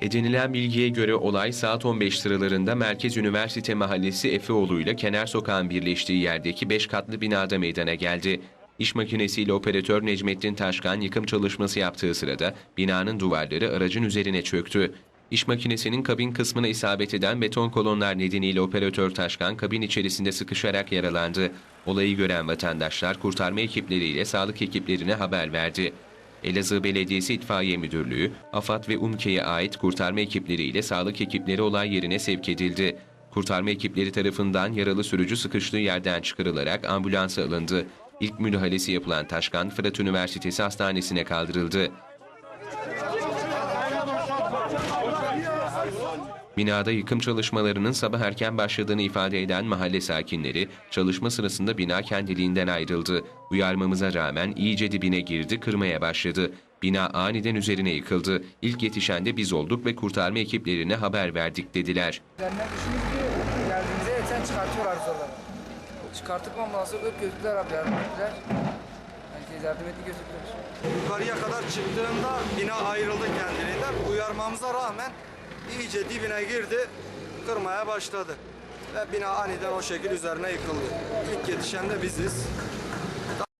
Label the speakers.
Speaker 1: Edinilen bilgiye göre olay saat 15 sıralarında Merkez Üniversite Mahallesi Efeoğlu ile Kenar Sokağın birleştiği yerdeki 5 katlı binada meydana geldi. İş makinesiyle operatör Necmettin Taşkan yıkım çalışması yaptığı sırada binanın duvarları aracın üzerine çöktü. İş makinesinin kabin kısmına isabet eden beton kolonlar nedeniyle operatör Taşkan kabin içerisinde sıkışarak yaralandı. Olayı gören vatandaşlar kurtarma ekipleriyle sağlık ekiplerine haber verdi. Elazığ Belediyesi İtfaiye Müdürlüğü, AFAD ve UMKE'ye ait kurtarma ekipleriyle sağlık ekipleri olay yerine sevk edildi. Kurtarma ekipleri tarafından yaralı sürücü sıkıştığı yerden çıkarılarak ambulansa alındı. İlk müdahalesi yapılan Taşkan, Fırat Üniversitesi Hastanesi'ne kaldırıldı. Binada yıkım çalışmalarının sabah erken başladığını ifade eden mahalle sakinleri, çalışma sırasında bina kendiliğinden ayrıldı. Uyarmamıza rağmen iyice dibine girdi, kırmaya başladı. Bina aniden üzerine yıkıldı. İlk yetişen de biz olduk ve kurtarma ekiplerine haber verdik dediler.
Speaker 2: Üzerinden düşündük ki geldiğimizde yetsen çıkartıyorlar zorla. Çıkartıp ambulansla öp götürdüler abi yardım ettiler. Herkes yardım etti götürdüler.
Speaker 3: Yukarıya kadar çıktığında bina ayrıldı Uyarmamıza rağmen iyice dibine girdi, kırmaya başladı. Ve bina aniden o şekil üzerine yıkıldı. İlk yetişen de biziz.